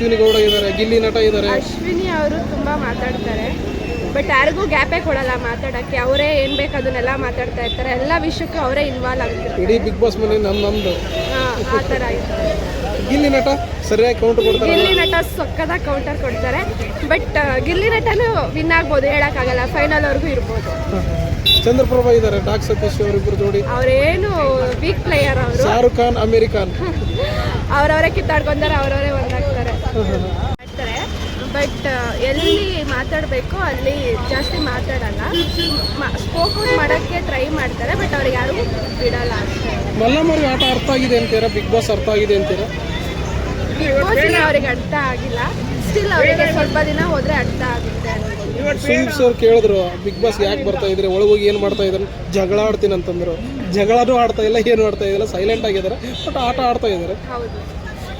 ಅಶ್ವಿನಿ ಗೌಡ ಇದ್ದಾರೆ ಗಿಲ್ಲಿ ನಟ ಇದ್ದಾರೆ. ಅಶ್ವಿನಿ ಅವರು ತುಂಬಾ ಮಾತಾಡ್ತಾರೆ. ಬಟ್ ಯಾರಿಗೂ ಗ್ಯಾಪೇ ಕೊಡಲ್ಲ ಮಾತಾಡಕ್ಕೆ. ಅವರೇ ಏನ್ ಬೇಕು ಅದನ್ನೆಲ್ಲ ಮಾತಾಡ್ತಾ ಇರ್ತಾರೆ. ಎಲ್ಲ ವಿಷಯಕ್ಕೂ ಅವರೇ ಇನ್ವಾಲ್ವ್ ಆಗ್ತಾರೆ. ಇಡೀ ಬಿಗ್ ಬಾಸ್ ಮನೆ ನಮ್ ನಮ್ದು. ಹಾ, ಆ ಥರ ಇದ್ದಾರೆ ಗಿಲ್ಲಿ ನಟ ಸರಿಯಾಗಿ ಕೌಂಟ್ ಕೊಡ್ತಾರೆ? ಗಿಲ್ಲಿ ನಟ ಸೊಕ್ಕದ ಕೌಂಟರ್ ಕೊಡ್ತಾರೆ. ಬಟ್ ಗಿಲ್ಲಿ ನಟನು ವಿನ್ ಆಗ್ಬೋದು ಹೇಳಕ್ಕಾಗಲ್ಲ. ಫೈನಲ್ ವರ್ಗೂ ಇರ್ಬೋದು. ಚಂದ್ರಪ್ರಭಾ ಇದ್ದಾರೆ ಡಾಕ್ ಸತೀಶ್ ಅವರಿಬ್ಬರು ಜೋಡಿ. ಅವರೇನು ವೀಕ್ ಪ್ಲೇಯರ್ ಅವರು. ಶಾರುಖ್ ಖಾನ್ ಅಮೇರಿಕಾನ್ ಅವ್ರವರೇ ಕಿತ್ತಾಡ್ಕೊಂತಾರೆ ಅವ್ರವರೇ ಒಂದಾಗ್ತಾರೆ. ಮಾಡ್ತಾರೆ. ಬಟ್ ಎಲ್ಲಿ ಮಾತಾಡಬೇಕು ಅಲ್ಲಿ ಜಾಸ್ತಿ ಮಾತಾಡಲ್ಲ. ಸ್ಪೋಕ್ ಔಟ್ ಮಾಡೋಕ್ಕೆ ಟ್ರೈ ಮಾಡ್ತಾರೆ ಬಟ್ ಅವ್ರಿಗೆ ಯಾರು ಬಿಡಲ್ಲ ಅಷ್ಟೇ ಮಲ್ಲಮ್ಮವ್ರಿಗೆ ಆಟ ಅರ್ಥ ಆಗಿದೆ ಅಂತೀರಾ? ಬಿಗ್ ಬಾಸ್ ಅರ್ಥ ಆಗಿದೆ ಅಂತೀರಾ? ಬಿಗ್ ಬಾಸ್ ಅವ್ರಿಗೆ ಅರ್ಥ ಆಗಿಲ್ಲ. ಸ್ಟಿಲ್ ಅವರಿಗೆ ಸ್ವಲ್ಪ ದಿನ ಹೋದ್ರೆ ಅರ್ಥ ಆಗುತ್ತೆ ಸರ್ ಕೇಳಿದ್ರು ಬಿಗ್ ಬಾಸ್ ಯಾಕೆ ಬರ್ತಾ ಇದ್ರೆ ಒಳಗೋಗಿ ಏನು ಮಾಡ್ತಾ ಇದ್ದಾರೆ? ಜಗಳ ಆಡ್ತೀನಿ ಅಂತಂದ್ರು. ಜಗಳನೂ ಆಡ್ತಾ ಇಲ್ಲ ಏನು ಆಡ್ತಾ ಇಲ್ಲ ಸೈಲೆಂಟ್ ಆಗಿದ್ದಾರೆ ಬಟ್ ಆಟ ಆಡ್ತಾ ಇದ್ದಾರೆ. ಹೌದು.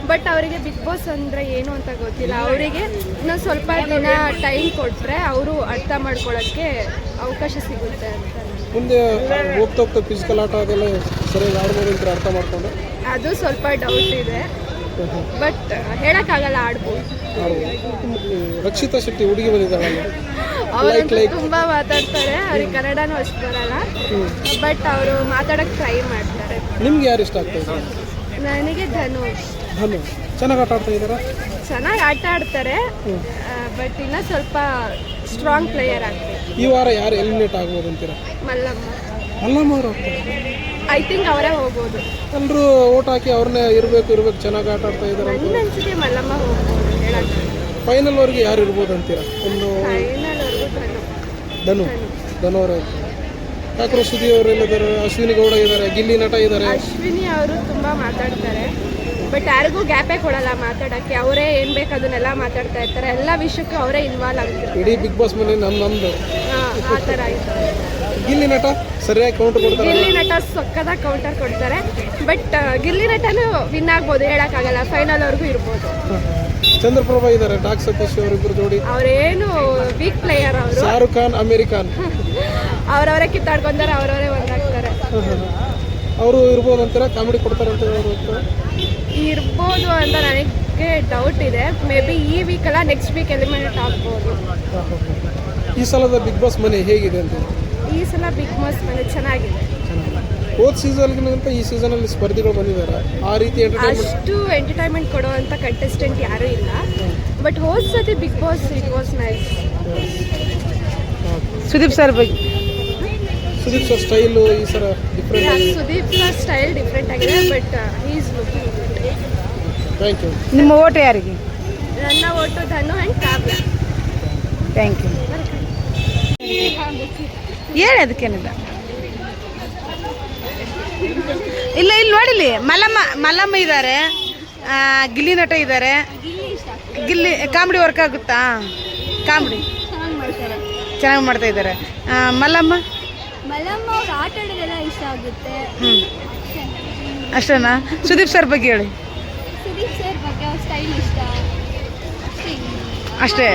ಬಟ್ ಅವರಿಗೆ ಬಿಗ್ ಬಾಸ್ ಅಂದರೆ ಏನು ಅಂತ ಗೊತ್ತಿಲ್ಲ. ಅವರಿಗೆ ಇನ್ನೊಂದು ಸ್ವಲ್ಪ ದಿನ ಟೈಮ್ ಕೊಟ್ಟರೆ ಅವರು ಅರ್ಥ ಮಾಡ್ಕೊಳ್ಳೋಕ್ಕೆ ಅವಕಾಶ ಸಿಗುತ್ತೆ ಅಂತ. ಮುಂದೆ ಹೋಗ್ತಾ ಹೋಗ್ತಾ ಫಿಸಿಕಲ್ ಆಟ ಅದೆಲ್ಲ ಸರಿಯಾಗಿ ಆಡ್ಬೋದು ಅಂತ ಅರ್ಥ ಮಾಡ್ಕೊಂಡು ಅದು ಸ್ವಲ್ಪ ಡೌಟ್ ಇದೆ. ಬಟ್ ಹೇಳಕ್ಕಾಗಲ್ಲ ಆಡ್ಬೋದು. ಆಡ್ಬೋದು. ರಕ್ಷಿತಾ ಶೆಟ್ಟಿ ಹುಡುಗಿ ಬಂದಿದ್ದಾಳಲ್ಲ ಅವರಂತೂ ತುಂಬಾ ಮಾತಾಡ್ತಾರೆ. ಅವ್ರಿಗೆ ಕನ್ನಡನೂ ಅಷ್ಟು ಬರಲ್ಲ. ಬಟ್ ಅವರು ಮಾತಾಡಕ್ಕೆ ಟ್ರೈ ಮಾಡ್ತಾರೆ. ನಿಮ್ಗೆ ಯಾರು ಇಷ್ಟ ಆಗ್ತಾ ಇದೆ? ನನಗೆ ಧನುಷ್. ಧನು ಚೆನ್ನಾಗಿ ಆಟ ಆಡ್ತಾ ಇದ್ದಾರಾ? ಚೆನ್ನಾಗಿ ಆಟ ಆಡ್ತಾರೆ. ಬಟ್ ಇನ್ನ ಸ್ವಲ್ಪ ಸ್ಟ್ರಾಂಗ್ ಪ್ಲೇಯರ್ ಆಗ್ತಾರೆ ಈ ವಾರ ಯಾರು ಎಲಿಮಿನೇಟ್ ಆಗ್ಬೋದು ಅಂತೀರಾ? ಮಲ್ಲಮ್ಮ. ಮಲ್ಲಮ್ಮ ಅವರು ಐ ಥಿಂಕ್ ಅವರೇ ಹೋಗ್ಬೋದು. ಎಲ್ಲರೂ ಓಟ್ ಹಾಕಿ ಅವ್ರನ್ನೇ ಇರಬೇಕು ಇರಬೇಕು ಚೆನ್ನಾಗಿ ಆಟ ಆಡ್ತಾ ಇದ್ದಾರೆ ನನ್ನ ಅನ್ಸಿಕೆ ಮಲ್ಲಮ್ಮ ಹೋಗ್ಬೋದು ಹೇಳಕ್ಕೆ ಫೈನಲ್ ಅವ್ರಿಗೆ ಯಾರು ಇರ್ಬೋದು ಅಂತೀರಾ? ಒಂದು ಧನು. ಧನು. ಧನು ಅವರೇ. ಕಾಕ್ರೋಚ್ ಸುದಿ ಅವರೆಲ್ಲಿದ್ದಾರೆ ಅಶ್ವಿನಿ ಗೌಡ ಇದ್ದಾರೆ ಗಿಲ್ಲಿ ನಟ ಇದ್ದಾರೆ. ಅಶ್ವಿನಿ ಅವರು ತುಂಬಾ ಮಾತಾಡ್ತಾರೆ. ಬಟ್ ಯಾರಿಗೂ ಗ್ಯಾಪೇ ಕೊಡಲ್ಲ ಮಾತಾಡಕ್ಕೆ. ಅವರೇ ಏನ್ ಬೇಕು ಅದನ್ನೆಲ್ಲ ಮಾತಾಡ್ತಾ ಇರ್ತಾರೆ. ಎಲ್ಲ ವಿಷಯಕ್ಕೂ ಅವರೇ ಇನ್ವಾಲ್ವ್ ಆಗ್ತಾರೆ ಇಡೀ ಬಿಗ್ ಬಾಸ್ ಮನೆ ನಮ್ ನಮ್ದು. ಹಾ, ಆ ಥರ ಇದೆ ಗಿಲ್ಲಿ ನಟ ಸರಿಯಾಗಿ ಕೌಂಟರ್ ಕೊಡ್ತಾರೆ. ಗಿಲ್ಲಿ ನಟ ಸೊಕ್ಕದ ಕೌಂಟರ್ ಕೊಡ್ತಾರೆ. ಬಟ್ ಗಿಲ್ಲಿ ನಟನು ವಿನ್ ಆಗ್ಬೋದು ಹೇಳಕ್ಕಾಗಲ್ಲ. ಫೈನಲ್ ಅವ್ರಿಗೂ ಇರ್ಬೋದು. ಚಂದ್ರಪ್ರಭಾ ಇದ್ದಾರೆ ಡಾಕ್ ಸತೀಶ್ ಅವರಿಬ್ಬರು ಜೋಡಿ. ಅವರೇನು ವೀಕ್ ಪ್ಲೇಯರ್ ಅವರು. ಶಾರುಖ್ ಖಾನ್ ಅಮೇರಿಕಾನ್ ಅವ್ರವರೇ ಕಿತ್ತಾಡ್ಕೊಂತಾರೆ ಅವರವರೇ ಒಂದಾಗ್ತಾರೆ. ಅವರು ಇರ್ಬೋದು ಅಂತಾರೆ? ಕಾಮಿಡಿ ಕೊಡ್ತಾರೆ ಅಂತ ಅವರು ಇರ್ಬೋದು ಅಂತ ನನಗೆ ಡೌಟ್ ಇದೆ. ಮೇ ಬಿ ಈ ವೀಕ್ ಅಲ್ಲ ನೆಕ್ಸ್ಟ್ ವೀಕ್ ಎಲಿಮಿನೇಟ್ ಆಗ್ಬೋದು ಈ ಸಲದ ಬಿಗ್ ಬಾಸ್ ಮನೆ ಹೇಗಿದೆ ಅಂತ ಈ ಸಲ ಬಿಗ್ ಬಾಸ್ ಮನೆ ಚೆನ್ನಾಗಿದೆ. ಹೋದ ಸೀಸನ್ಗಿಂತ ಈ ಸೀಸನಲ್ಲಿ ಸ್ಪರ್ಧಿಗಳು ಬಂದಿದ್ದಾರೆ. ಆ ರೀತಿ ಎಂಟರ್ಟೈನ್ಮೆಂಟ್ ಅಷ್ಟು ಎಂಟರ್ಟೈನ್ಮೆಂಟ್ ಕೊಡುವಂಥ ಕಂಟೆಸ್ಟೆಂಟ್ ಯಾರೂ ಇಲ್ಲ. ಬಟ್ ಹೋದ ಸತಿ Bigg Boss it was nice Sudeep sir ಬಗ್ಗೆ. ಸುದೀಪ್ ಸರ್ ಸ್ಟೈಲು ಈ ಸಲ ಡಿಫ್ರೆಂಟ್ ಆಗಿದೆ? ಸುದೀಪ್ ಸರ್ ಸ್ಟೈಲ್ ಡಿಫ್ರೆಂಟ್ ಆಗಿದೆ but is looking thank you ನಿಮ್ಮ ಓಟ್ ಯಾರಿಗೆ? ನನ್ನ vote Dhanu and Kavya. Thank you ಹೇಳಿ ಅದಕ್ಕೇನಿಲ್ಲ. ಇಲ್ಲ ಇಲ್ಲಿ ನೋಡಿಲಿ ಮಲ್ಲಮ್ಮ ಮಲ್ಲಮ್ಮ ಇದ್ದಾರೆ ಗಿಲ್ಲಿ ನಟ ಇದ್ದಾರೆ ಗಿಲ್ಲಿ ಕಾಮಿಡಿ ವರ್ಕ್ ಆಗುತ್ತಾ? ಕಾಮಿಡಿ. ಚೆನ್ನಾಗಿ ಮಾಡ್ತಾ ಇದ್ದಾರೆ ಮಲ್ಲಮ್ಮ ಮಲ್ಲಮ್ಮ ಅವ್ರು ಆಟ ಆಡೋದೆಲ್ಲ ಇಷ್ಟ ಆಗುತ್ತೆ. ಅಷ್ಟೇನಾ? ಸುದೀಪ್ ಸರ್ ಬಗ್ಗೆ ಹೇಳಿ. ಸುದೀಪ್ ಸರ್ ಬಗ್ಗೆ ಅವ್ರ ಸ್ಟೈಲ್ ಇಷ್ಟ. ಅಷ್ಟೇ.